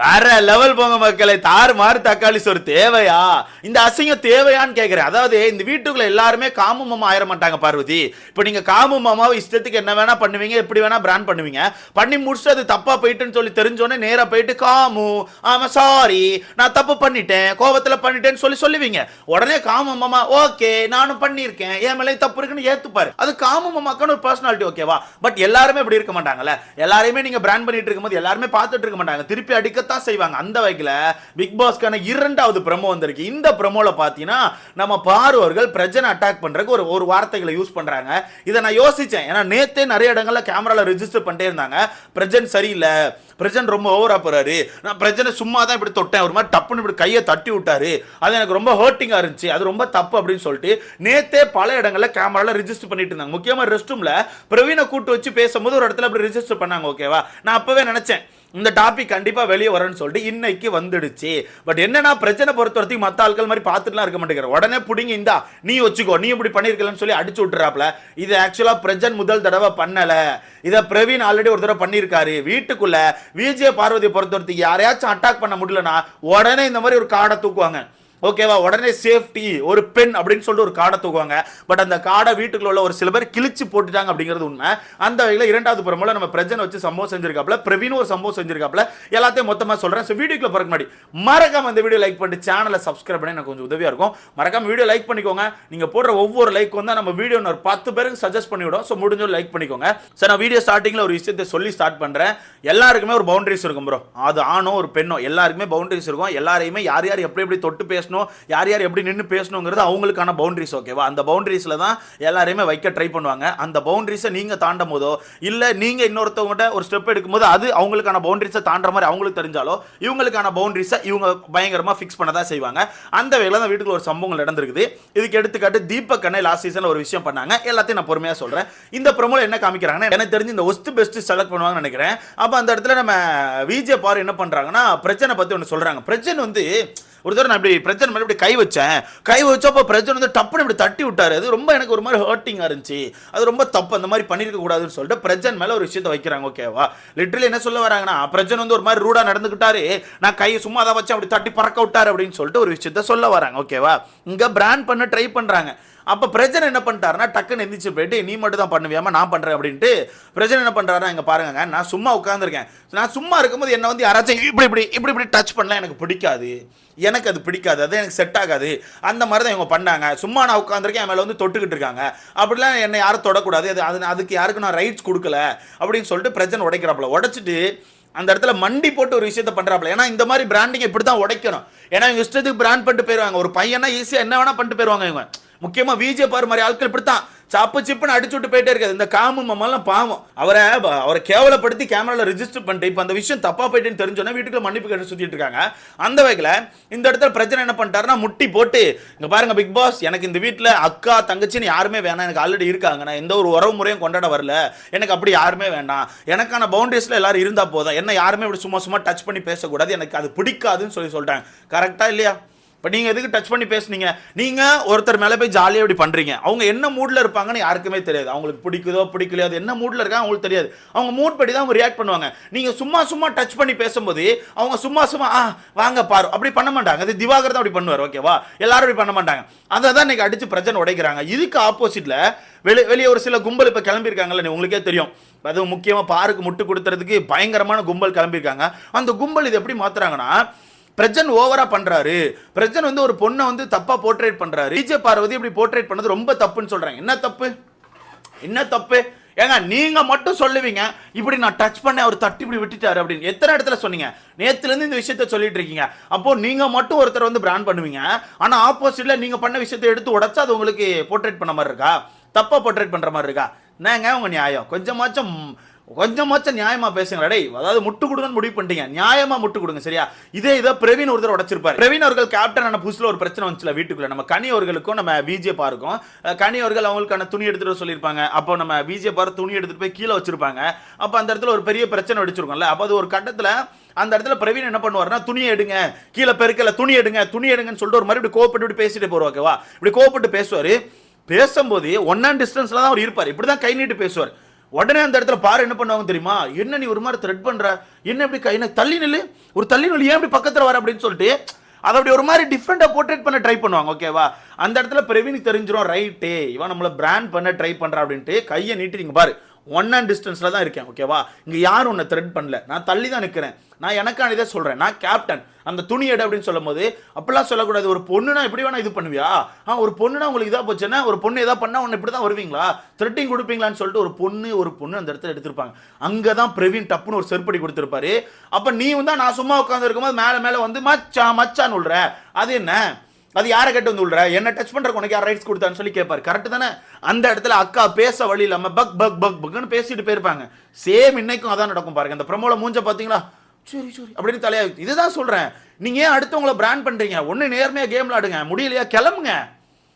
வேற லெவல் போங்க மக்களை. தாறு மாறு தக்காளி சோறு தேவையா? இந்த அசிங்கம் தேவையான்னு கேட்குறேன் அதாவது இந்த வீட்டுக்குள்ள எல்லாருமே காமு மாமா ஆயிட மாட்டாங்க பார்வதி. இப்போ நீங்க காமு மாமாவை இஷ்டத்துக்கு என்ன வேணா பண்ணுவீங்க எப்படி வேணா பிராண்ட் பண்ணுவீங்க. பண்ணி முடிச்சுட்டு அது தப்பா போயிட்டுன்னு சொல்லி தெரிஞ்சோடனே நேரா போயிட்டு காமு ஆமா சாரி நான் தப்பு பண்ணிட்டேன் கோபத்துல பண்ணிட்டேன்னு சொல்லி சொல்லுவீங்க. உடனே காமு மாமா ஓகே நானும் பண்ணியிருக்கேன். என் மேலே தப்பு இருக்குன்னு ஏத்துப்பாரு. அது காமு மாமாக்கான ஒரு பர்சனாலிட்டி ஓகேவா பட் எல்லாருமே இப்படி இருக்க மாட்டாங்கல்ல. எல்லாரையுமே நீங்க பிராண்ட் பண்ணிட்டு இருக்கும்போது எல்லாருமே பார்த்துட்டு இருக்க மாட்டாங்க. திருப்பி தான் செய்வாங்க. அந்த வகையில் பிக் பாஸ்க்கான இரண்டாவது ப்ரமோ வந்திருக்கு. இந்த ப்ரமோவில் பார்த்தீங்கன்னா நம்ம பார்வர்கள் பிரஜனை அட்டாக் பண்ணுறதுக்கு ஒரு ஒரு வார்த்தைகளை யூஸ் பண்ணுறாங்க இதை நான் யோசித்தேன் ஏன்னா நேற்றே நிறைய இடங்கள்ல கேமராவில் ரிஜிஸ்டர் பண்ணிட்டே இருந்தாங்க. பிரஜன் சரியில்லை. பிரஜன் ரொம்ப ஓவராக போகிறாரு நான் பிரஜனை சும்மா தான் இப்படி தொட்டேன். ஒரு மாதிரி டப்புன்னு இப்படி கையை தட்டி விட்டாரு. அது எனக்கு ரொம்ப ஹர்ட்டிங்காக இருந்துச்சு. அது ரொம்ப தப்பு அப்படின்னு சொல்லிட்டு நேற்றே பல இடங்களில் கேமராவில் ரிஜிஸ்டர் பண்ணிட்டு இருந்தாங்க. முக்கியமாக ரெஸ்ட் ரூமில் பிரவீனை கூட்டு வச்சு பேசும்போது ஒரு இடத்துல அப்படி ரிஜிஸ்டர் பண்ணாங்க ஓகேவா நான் அப்போவே நினச்சேன். இந்த டாபிக் கண்டிப்பாக வெளியே வரும்னு சொல்லிட்டு இன்னைக்கு வந்துடுச்சு. பட் என்னன்னா பிரச்சனை பொறுத்த வரைக்கும் மற்ற ஆட்கள் மாதிரி பார்த்துட்டுலாம் இருக்க மாட்டேங்கிற உடனே பிடிங்க இந்தா நீ வச்சுக்கோ நீ இப்படி பண்ணியிருக்கலன்னு சொல்லி அடிச்சு விட்டுறாப்ல. இது ஆக்சுவலாக பிரஜன் முதல் தடவை பண்ணலை. இதை பிரவீன் ஆல்ரெடி ஒரு தடவை பண்ணியிருக்காரு. வீட்டுக்குள்ள விஜய பார்வதி பொறுத்த வரைக்கும் யாரையாச்சும் அட்டாக் பண்ண முடியலன்னா உடனே இந்த மாதிரி ஒரு காடை தூக்குவாங்க. ஓகேவா? உடனே சேஃப்டி ஒரு பெண் அப்படின்னு சொல்லிட்டு ஒரு காடை தூக்குவாங்க. பட் அந்த காடை வீட்டுக்குள்ள உள்ள ஒரு சில பேர் கிழிச்சு போட்டுட்டாங்க அப்படிங்கிறது உண்மை. அந்த வகையில் இரண்டாவது புறமுல நம்ம பிரஜன் வச்சு சம்பவம் செஞ்சிருக்காப்ல பிரவீன் ஒரு சம்பவம் செஞ்சிருக்காப்ல எல்லாத்தையும் மொத்தமாக சொல்கிறேன் ஸோ வீடியோக்குள்ள பிறகு முன்னாடி மறக்காம இந்த வீடியோ லைக் பண்ணிட்டு சேனலை சப்ஸ்கிரைப் பண்ணி எனக்கு கொஞ்சம் உதவியாக இருக்கும். மறக்காம வீடியோ லைக் பண்ணிக்கோங்க. நீங்கள் போடுற ஒவ்வொரு லைக் வந்து நம்ம வீடியோ ஒரு பத்து பேருக்கு சஜஸ்ட் பண்ணிவிடும் ஸோ முடிஞ்ச லைக் பண்ணிக்கோங்க. சார் நான் வீடியோ ஸ்டார்டிங்கில் ஒரு விஷயத்தை சொல்லி ஸ்டார்ட் பண்ணுறேன் எல்லாருக்குமே ஒரு பவுண்டரிஸ் இருக்கும் ப்ரோ அது ஆணோ ஒரு பெண்ணோ எல்லாருக்குமே பவுண்டரிஸ் இருக்கும். எல்லாரையுமே யார் யார் எப்படி எப்படி தொட்டு பேசணும் யார் யார் எப்படி நின்று பேசணுங்கிறது அவங்களுக்கான பவுண்டரிஸ் ஓகேவா அந்த பவுண்டரிஸில் தான் எல்லாரையுமே வைக்க ட்ரை பண்ணுவாங்க. அந்த பவுண்டரிஸை நீங்கள் தாண்டும் போதோ இல்லை நீங்கள் இன்னொருத்தவங்ககிட்ட ஒரு ஸ்டெப் எடுக்கும்போது அது அவங்களுக்கான பவுண்டரிஸை தாண்டுற மாதிரி அவங்களுக்கு தெரிஞ்சாலோ இவங்களுக்கான பவுண்டரிஸை இவங்க பயங்கரமாக ஃபிக்ஸ் பண்ண தான் செய்வாங்க. அந்த வேலை தான் வீட்டுக்குள்ள ஒரு சம்பவங்கள் நடந்திருக்குது. இதுக்கு எடுத்துக்காட்டு தீபக் கண்ணை லாஸ்ட் சீசனில் ஒரு விஷயம் பண்ணாங்க. எல்லாத்தையும் நான் பொறுமையாக சொல்கிறேன் இந்த ப்ரோமோல என்ன காமிக்கிறாங்கன்னா எனக்கு தெரிஞ்சு இந்த ஒஸ்ட் பெஸ்ட் செலக்ட் பண்ணுவாங்கன்னு நினைக்கிறேன். அப்போ அந்த இடத்துல நம்ம விஜே பார் என்ன பண்ணுறாங்கன்னா பிரச்சனை பற்றி ஒன்று சொல்கிறாங்க பிரச்சனை வந்து ஒரு தடவை நான் இப்படி பிரச்சனை மேலே இப்படி கை வச்சேன். கை வச்சப்போ பிரச்சனை வந்து டப்புன்னு இப்படி தட்டி விட்டாரு. அது ரொம்ப எனக்கு ஒரு மாதிரி ஹர்ட்டிங்காக இருந்துச்சு. அது ரொம்ப தப்பு. அந்த மாதிரி பண்ணியிருக்க கூடாதுன்னு சொல்லிட்டு பிரஜன் மேலே ஒரு விஷயத்தை வைக்கிறாங்க ஓகேவா லிட்டரலி என்ன சொல்ல வராங்கன்னா பிரஜன் வந்து ஒரு மாதிரி ரூடாக நடந்துக்கிட்டாரு நான் கையை சும்மா தான் வச்சு அப்படி தட்டி பறக்க விட்டார். அப்படின்னு சொல்லிட்டு ஒரு விஷயத்த சொல்ல வராங்க ஓகேவா இங்கே பிராண்ட் பண்ண ட்ரை பண்ணுறாங்க அப்போ பிரஜன் என்ன பண்ணிட்டாருன்னா டக்குன்னு எந்திரிச்சு போயிட்டு நீ மட்டும் தான் பண்ணுவியாமா நான் பண்ணுறேன் அப்படின்ட்டு பிரஜன் என்ன பண்ணுறாருன்னா இங்கே பாருங்க நான் சும்மா உட்காந்துருக்கேன் நான் சும்மா இருக்கும்போது என்னை வந்து யாராச்சும் இப்படி இப்படி இப்படி இப்படி டச் பண்ணலாம் எனக்கு பிடிக்காது. எனக்கு அது பிடிக்காது. அது எனக்கு செட் ஆகாது. அந்த மாதிரி தான் இவங்க பண்ணாங்க. சும்மா நான் உட்காந்துருக்கேன் என் மேலே வந்து தொட்டுக்கிட்டு இருக்காங்க. அப்படிலாம் என்னை யாரும் தொடக்கூடாது. அது அது அதுக்கு யாருக்கு நான் ரைட்ஸ் கொடுக்கல. அப்படின்னு சொல்லிட்டு பிரச்சனை உடைக்கிறாப்புல. உடைச்சிட்டு அந்த இடத்துல மண்டி போட்டு ஒரு விஷயத்த பண்ணுறாப்புல ஏன்னா இந்த மாதிரி பிராண்டிங் இப்படி தான் உடைக்கணும். ஏன்னா இவங்க இஷ்டத்துக்கு பிராண்ட் பண்ணிட்டு போயிடுவாங்க ஒரு பையனா ஈஸியாக என்ன வேணால் பண்ணிட்டு போயிடுவாங்க இவங்க. முக்கியமா விஜே பாரு மாதிரி ஆட்கள் இப்படித்தான். சாப்பு சிப்புன்னு அடிச்சு விட்டு போயிட்டே இருக்காது. இந்த காமு மம்மெல்லாம் பாவம். அவரை அவரை கேவலப்படுத்தி கேமரால ரிஜிஸ்டர் பண்ணிட்டு இப்போ அந்த விஷயம் தப்பா போயிட்டுன்னு தெரிஞ்சோன்னா வீட்டுக்குள்ள மன்னிப்பு கேட்டு சுத்திட்டு இருக்காங்க. அந்த வகையில் இந்த இடத்துல பிரச்சனை என்ன பண்ணிட்டாருன்னா முட்டி போட்டு இங்க பாருங்க பிக் பாஸ் எனக்கு இந்த வீட்டில் அக்கா தங்கச்சின்னு யாருமே வேணாம். எனக்கு ஆல்ரெடி இருக்காங்க. நான் எந்த ஒரு உறவு முறையும் கொண்டாட வரல. எனக்கு அப்படி யாருமே வேண்டாம். எனக்கான பவுண்டரிஸ்ல எல்லாரும் இருந்தா போதும். என்ன யாருமே இப்படி சும்மா சும்மா டச் பண்ணி பேசக்கூடாது. எனக்கு அது பிடிக்காதுன்னு சொல்லி சொல்லிட்டாங்க. கரெக்டா இல்லையா? இப்போ நீங்கள் எதுக்கு டச் பண்ணி பேசுனீங்க? நீங்கள் ஒருத்தர் மேலே போய் ஜாலியாக இப்படி பண்ணுறீங்க அவங்க என்ன மூடில் இருப்பாங்கன்னு யாருக்குமே தெரியாது. அவங்களுக்கு பிடிக்குதோ பிடிக்கலையோ அது என்ன மூடில் இருக்கா அவங்களுக்கு தெரியாது. அவங்க மூட் படி தான் அவங்க ரியாக்ட் பண்ணுவாங்க. நீங்கள் சும்மா சும்மா டச் பண்ணி பேசும்போது அவங்க சும்மா சும்மா ஆ வாங்க பாரு. அப்படி பண்ண மாட்டாங்க. அது திவாகர் தான் அப்படி பண்ணுவார் ஓகேவா எல்லாரும் அப்படி பண்ண மாட்டாங்க. அதை தான் இன்னைக்கு அடித்து பிரச்சனை உடைக்கிறாங்க. இதுக்கு ஆப்போசிட்டில் வெளி வெளியே ஒரு சில கும்பல் இப்போ கிளம்பியிருக்காங்கல்ல உங்களுக்கே தெரியும். அதுவும் முக்கியமாக பாருக்கு முட்டு கொடுத்துறதுக்கு பயங்கரமான கும்பல் கிளம்பியிருக்காங்க. அந்த கும்பல் இது எப்படி மாத்துறாங்கன்னா பிரஜன் ஓவரா பண்றாரு. பிரஜன் வந்து ஒரு பொண்ணை வந்து தப்பா போர்ட்ரேட் பண்றாரு. விஜய் பார்வதி இப்படி போர்ட்ரேட் பண்ணது ரொம்ப தப்புன்னு சொல்றாங்க. என்ன தப்பு? என்ன தப்பு? ஏங்க நீங்க மட்டும் சொல்லுவீங்க. இப்படி நான் டச் பண்ண அவர் தட்டி இப்படி விட்டுட்டாரு அப்படின்னு. எத்தனை இடத்துல சொன்னீங்க? நேத்துல இருந்து இந்த விஷயத்த சொல்லிட்டு இருக்கீங்க. அப்போ நீங்க மட்டும் ஒருத்தர் வந்து பிராண்ட் பண்ணுவீங்க. ஆனா ஆப்போசிட்ல நீங்க பண்ண விஷயத்தை எடுத்து உடைச்சா அது உங்களுக்கு போர்ட்ரேட் பண்ண மாதிரி இருக்கா? தப்பா போர்ட்ரேட் பண்ற மாதிரி இருக்கா? என்னங்க உங்க நியாயம்? கொஞ்சமாச்சும் கொஞ்சமாச்சும் நியாயமா பேசுங்க டேய் அதாவது முட்டு கொடுங்கன்னு முடிவு பண்ணிட்டீங்க. நியாயமா முட்டு கொடுங்க சரியா? இதே இதை பிரவீன் ஒருத்தர் உடைச்சிருப்பாரு. பிரவீன் அவர்கள் கேப்டன் ஆன புதுசுல ஒரு பிரச்சனை வந்துச்சுல வீட்டுக்குள்ள. நம்ம கனி அவர்களுக்கும் நம்ம விஜே பாருக்கும். கனி அவர்கள் அவங்களுக்கான துணி எடுத்துட்டு சொல்லியிருப்பாங்க. அப்போ நம்ம விஜே பார் துணி எடுத்துட்டு போய் கீழே வச்சிருப்பாங்க. அப்போ அந்த இடத்துல ஒரு பெரிய பிரச்சனை வெடிச்சிருக்கோம்ல. அப்போ அது ஒரு கட்டத்துல அந்த இடத்துல பிரவீன் என்ன பண்ணுவாருன்னா துணியை எடுங்க. கீழே பெருக்கல துணி எடுங்க துணி எடுங்கன்னு சொல்லிட்டு ஒரு மாதிரி இப்படி கோவப்பட்டு இப்படி பேசிட்டு போறோம் ஓகேவா இப்படி கோவப்பட்டு பேசுவாரு. பேசும்போது ஒன் அண்ட் டிஸ்டன்ஸ்ல தான் அவர் இருப்பார். இப்படி தான் கை நீட்டு பேசுவார். உடனே அந்த இடத்துல பாரு என்ன பண்ணுவாங்க தெரியுமா? என்ன நீ ஒரு மாதிரி த்ரெட் பண்ற? என்ன இப்படி கை என்ன தள்ளி நில்லு? ஒரு தள்ளி நில்லு ஏன் இப்படி பக்கத்துல வர அப்படின்னு சொல்லிட்டு அதை அப்படி ஒரு மாதிரி டிஃப்ரெண்டாக போர்ட்ரேட் பண்ண ட்ரை பண்ணுவாங்க ஓகேவா அந்த இடத்துல பிரவீனுக்கு தெரிஞ்சிரும் ரைட்டே இவன் நம்மள பிராண்ட் பண்ண ட்ரை பண்றா அப்படின்ட்டு கையை நீட்டி நீங்க பாரு. ஒன் அண்ட் டிஸ்டன்ஸில் தான் இருக்கேன் ஓகேவா இங்கே யாரும் உன்னை த்ரெட் பண்ணல. நான் தள்ளி தான் நிற்கிறேன் நான் எனக்கானதே சொல்கிறேன் நான் கேப்டன் அந்த துணி எடு அப்படின்னு சொல்லும்போது அப்படிலாம் சொல்லக்கூடாது. ஒரு பொண்ணுனா எப்படி வேணா இது பண்ணுவியா? ஆ ஒரு பொண்ணுனா உங்களுக்கு இதாக போச்சுன்னா ஒரு பொண்ணு எதாவது பண்ணால் உன்னை இப்படி தான் வருவீங்களா? த்ரெட்டிங் கொடுப்பீங்களான்னு சொல்லிட்டு ஒரு பொண்ணு ஒரு பொண்ணு அந்த இடத்துல எடுத்திருப்பாங்க. அங்கே தான் பிரவீன் டப்புன்னு ஒரு செருப்படி கொடுத்துருப்பாரு. அப்போ நீ வந்து நான் சும்மா உட்காந்துருக்கும் போது மேலே மேலே வந்து மச்சா மச்சான்னு சொல்கிற அது என்ன? அது யாரை கேட்டு வந்து விடுற என்ன டச் பண்ணுறக்கு உனக்கு யார் ரைட்ஸ் கொடுத்தான்னு சொல்லி கேட்பார். கரெக்டு தானே? அந்த இடத்துல அக்கா பேச வழி இல்லாமல் பக் பக் பக் பக்னு பேசிட்டு போயிருப்பாங்க. சேம் இன்னைக்கும் அதான் நடக்கும் பாருங்க. இந்த பிரமோல மூஞ்ச பார்த்தீங்களா சரி சரி அப்படின்னு தலையா இதுதான் சொல்கிறேன் நீங்கள் ஏன் அடுத்தவங்கள பிராண்ட் பண்ணுறீங்க ஒன்று நேர்மையாக கேம் விளாடுங்க முடியலையா? கிளம்புங்க.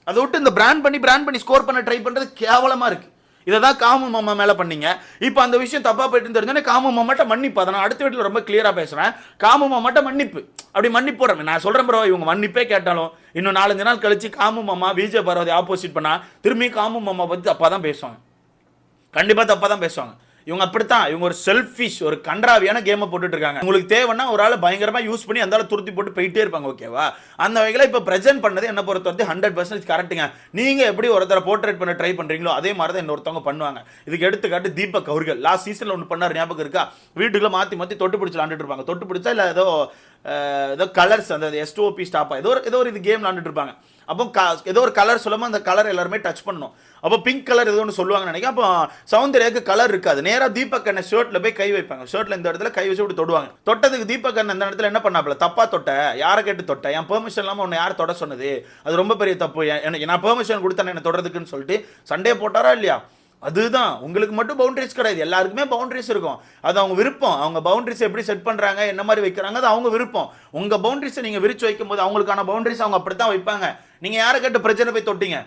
அதை விட்டு இந்த பிராண்ட் பண்ணி பிராண்ட் பண்ணி ஸ்கோர் பண்ண ட்ரை பண்ணுறது கேவலமாக இருக்கு. இதை தான் காமு மாமா மேலே பண்ணீங்க. இப்போ அந்த விஷயம் தப்பா போயிட்டு தெரிஞ்சோன்னே காமு மாமாட்ட மன்னிப்பு. அதை நான் அடுத்த வீட்டில் ரொம்ப கிளியராக பேசுகிறேன் காமு மாமாட்ட மன்னிப்பு. அப்படி மன்னிப்பு போடுறேன். நான் சொல்கிறேன் ப்ரோ இவங்க மன்னிப்பே கேட்டாலும் இன்னும் நாலஞ்சு நாள் கழிச்சு காமு மாமா விஜய் பார்வதி ஆப்போசிட் பண்ணால் திரும்பி காமு மாமா பற்றி தப்பாக தான் பேசுவாங்க. கண்டிப்பாக தப்பாக தான் பேசுவாங்க. இவங்க அப்படித்தான். இவங்க ஒரு செல்ஃபிஷ் ஒரு கன்றாவியான கேமை போட்டுட்டு இருக்காங்க உங்களுக்கு தேவைன்னா ஒரு ஆள் பயங்கரமாக யூஸ் பண்ணி அந்த துருத்தி போட்டு போயிட்டே இருப்பாங்க ஓகேவா அந்த வகையில் இப்போ ப்ரெசென்ட் பண்ணது என்ன பொறுத்த வரைக்கும் ஹண்ட்ரட் பர்சன்டேஜ் கரெக்ட்டுங்க நீங்கள் எப்படி ஒருத்தரை போர்ட்ரேட் பண்ண ட்ரை பண்ணுறீங்களோ அதே மாதிரி தான் இன்னொருத்தவங்க பண்ணுவாங்க. இதுக்கு எடுத்துக்காட்டு தீபக் அவர்கள். லாஸ்ட் சீசனில் ஒன்று பண்ணார் ஞாபகம் இருக்கா? வீட்டுக்குள்ளே மாற்றி மாற்றி தொட்டு பிடிச்சி விளாண்டுட்டு இருப்பாங்க. தொட்டு பிடிச்சா இல்லை ஏதோ ஏதோ கலர்ஸ் அந்த எஸ்டோபி ஸ்டாப்பா ஏதோ ஒரு ஏதோ ஒரு இது கேம் விளாண்டுட்டு இருப்பாங்க. அப்போ ஏதோ ஒரு கலர் சொல்லாமல் அந்த கலர் எல்லாருமே டச் பண்ணணும். அப்போ பிங்க் கலர் ஏதோ ஒன்று சொல்லுவாங்கன்னு நினைக்கிறேன். அப்போ சௌந்தர்யாக்கு கலர் இருக்காது. நேராக தீபக் அண்ணன் ஷர்ட்டில் போய் கை வைப்பாங்க. ஷர்ட்டில் இந்த இடத்துல கை வச்சு விட்டு தொடுவாங்க. தொட்டதுக்கு தீபக் அண்ணன் அந்த இடத்துல என்ன பண்ணாப்புல? தப்பா தொட்ட. யாரை கேட்டு தொட்ட? என் பெர்மிஷன் இல்லாமல் உன்னை யார் தொட சொன்னது? அது ரொம்ப பெரிய தப்பு. எனக்கு நான் பெர்மிஷன் கொடுத்தேன் என்ன தொடறதுக்குன்னு சொல்லிட்டு சண்டே போட்டாரா இல்லையா? அதுதான். உங்களுக்கு மட்டும் பவுண்டரிஸ் கிடையாது. எல்லாருக்குமே பவுண்டரிஸ் இருக்கும். அது அவங்க விருப்பம். அவங்க பவுண்டரிஸ் எப்படி செட் பண்ணுறாங்க என்ன மாதிரி வைக்கிறாங்க அது அவங்க விருப்பம். உங்கள் பவுண்டரிஸை நீங்கள் விரிச்சு வைக்கும்போது அவங்களுக்கான பவுண்டரிஸ் அவங்க அப்படி தான் வைப்பாங்க. நீங்கள் யாரை கேட்டு பிரச்சனை போய் தொட்டிங்க?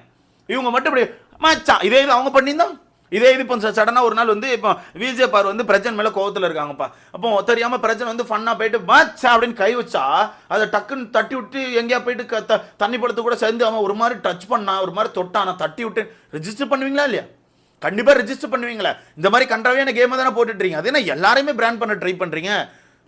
இவங்க மட்டும் இப்படி மச்சான் இதே இது அவங்க பண்ணியிருந்தா இதே இது இப்போ சடனாக ஒரு நாள் வந்து இப்போ விஜய் பார் வந்து பிரஜன் மேலே கோவத்தில் இருக்காங்கப்பா. அப்போ தெரியாமல் பிரஜன் வந்து ஃபன்னாக போயிட்டு மச்சா அப்படின்னு கை வச்சா அதை டக்குன்னு தட்டி விட்டு எங்கேயா போயிட்டு க- த- தண்ணி படத்து கூட சேர்ந்து அவன் ஒரு மாதிரி டச் பண்ணா ஒரு மாதிரி தொட்டானா நான் தட்டி விட்டு ரிஜிஸ்டர் பண்ணுவீங்களா இல்லையா? கண்டிப்பாக ரிஜிஸ்டர் பண்ணுவீங்களா. இந்த மாதிரி கன்றாவியான கேமை தானே போட்டுட்டு இருக்கீங்க. அது என்ன எல்லாரையுமே பிராண்ட் பண்ண ட்ரை பண்ணுறீங்க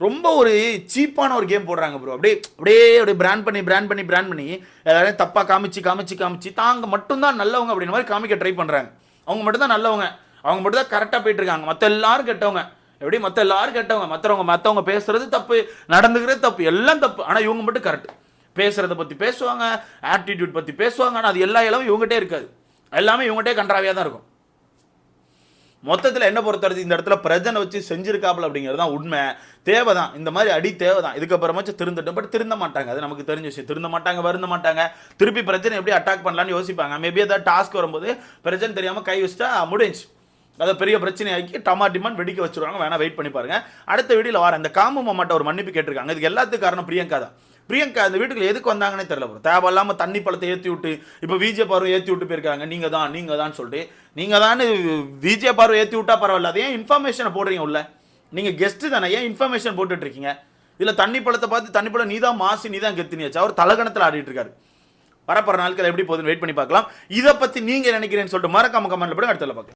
ரொம்ப ஒரு சீப்பான ஒரு கேம் போடுறாங்க ப்ரோ அப்படியே அப்படியே அப்படியே பிராண்ட் பண்ணி பிராண்ட் பண்ணி பிராண்ட் பண்ணி எல்லாரையும் தப்பாக காமிச்சு காமிச்சு காமிச்சு தாங்க மட்டும்தான் நல்லவங்க அப்படின்ற மாதிரி காமிக்க ட்ரை பண்ணுறாங்க அவங்க மட்டும்தான் நல்லவங்க. அவங்க மட்டும்தான் கரெக்டாக போயிட்டுருக்காங்க மற்ற எல்லாரும் கெட்டவங்க. எப்படி? மற்ற எல்லாரும் கெட்டவங்க. மற்றவங்க மற்றவங்க பேசுகிறது தப்பு நடந்துக்கிறது தப்பு எல்லாம் தப்பு. ஆனால் இவங்க மட்டும் கரெக்ட் பேசுகிறத பற்றி பேசுவாங்க ஆட்டிடியூட் பற்றி பேசுவாங்க. ஆனால் அது எல்லா இளவும் இவங்ககிட்டே இருக்காது. எல்லாமே இவங்ககிட்டே கன்றாவியாக தான் இருக்கும். மொத்தத்தில் என்ன பொறுத்தவரைக்கும் இந்த இடத்துல பிரஜனை வச்சு செஞ்சிருக்காப்புல அப்படிங்கிறது தான் உண்மை. தேவை தான் இந்த மாதிரி அடி தேவை தான் இதுக்கப்புறமாச்சும் திருந்தட்டும். பட் திருந்த மாட்டாங்க. அது நமக்கு தெரிஞ்ச விஷயம். திருந்த மாட்டாங்க வருந்த மாட்டாங்க. திருப்பி பிரச்சனை எப்படி அட்டாக் பண்ணலாம்னு யோசிப்பாங்க. மேபி ஏதாவது டாஸ்க் வரும்போது பிரச்சனை தெரியாமல் கை வச்சுட்டா முடிஞ்சு அதை பெரிய பிரச்சனையாக்கி டமா டிமான் வெடிக்க வச்சுருவாங்க. வேணால் வெயிட் பண்ணி பாருங்க. அடுத்த வீடியோவில் வர அந்த காமு மாமாட்ட ஒரு மன்னிப்பு கேட்டிருக்காங்க. இதுக்கு எல்லாத்துக்கும் காரணம் பிரியங்கா தான். பிரியங்கா அந்த வீட்டுக்கு எதுக்கு வந்தாங்கன்னே தெரியல bro. தேவையில்லாமல் தண்ணி பழத்தை ஏற்றி விட்டு இப்போ விஜய பார்வை ஏற்றி விட்டு போயிருக்காங்க. நீங்கள் தான் நீங்கள் தான் சொல்லிட்டு. நீங்கள் தான் விஜய பார்வை ஏற்றி விட்டா பரவாயில்ல. அது ஏன் இன்ஃபர்மேஷனை போடுறீங்க உள்ள? நீங்கள் கெஸ்ட்டு தானே ஏன் இன்ஃபர்மேஷன் போட்டுட்ருக்கீங்க இதில் தண்ணி பழத்தை பார்த்து தண்ணி பழம் நீ தான் மாசு நீ தான் கெத்துனியாச்சு அவர் தலகணத்தில் ஆடிட்டு இருக்காரு. வரப்போற நாட்கள் எப்படி போகுதுன்னு வெயிட் பண்ணி பார்க்கலாம். இதை பற்றி நீங்கள் நினைக்கிறேன்னு சொல்லிட்டு மறக்காம கமெண்ட்ல போடுங்க. அடுத்தல பார்க்கலாம்.